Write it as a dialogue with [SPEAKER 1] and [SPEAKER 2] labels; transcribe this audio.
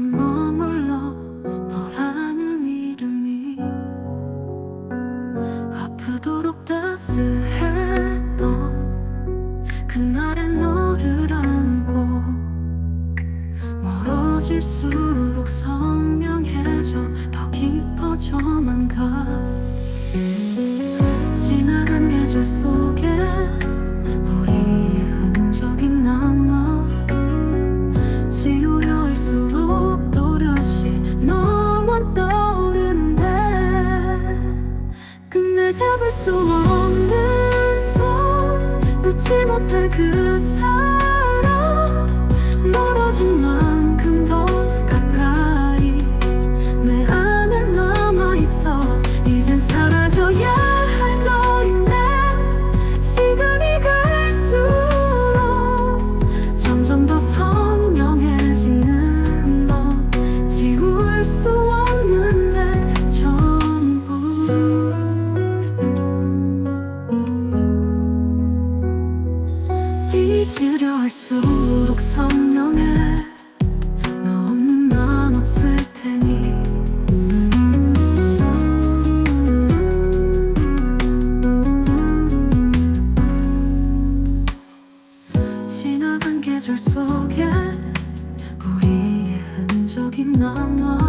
[SPEAKER 1] 머물러 라는, 이름이 아프도록 따스했던 그날의 너를 안고 멀어질수록 선명해져 더 깊어져만 가. 지나간 계절 속에 잡을 수 없는 손. 놓지 못할 그 사람 지려 할수록 선명해. 너 없는 난 없을 테니. 지나간 계절 속에 우리의 흔적이 남아.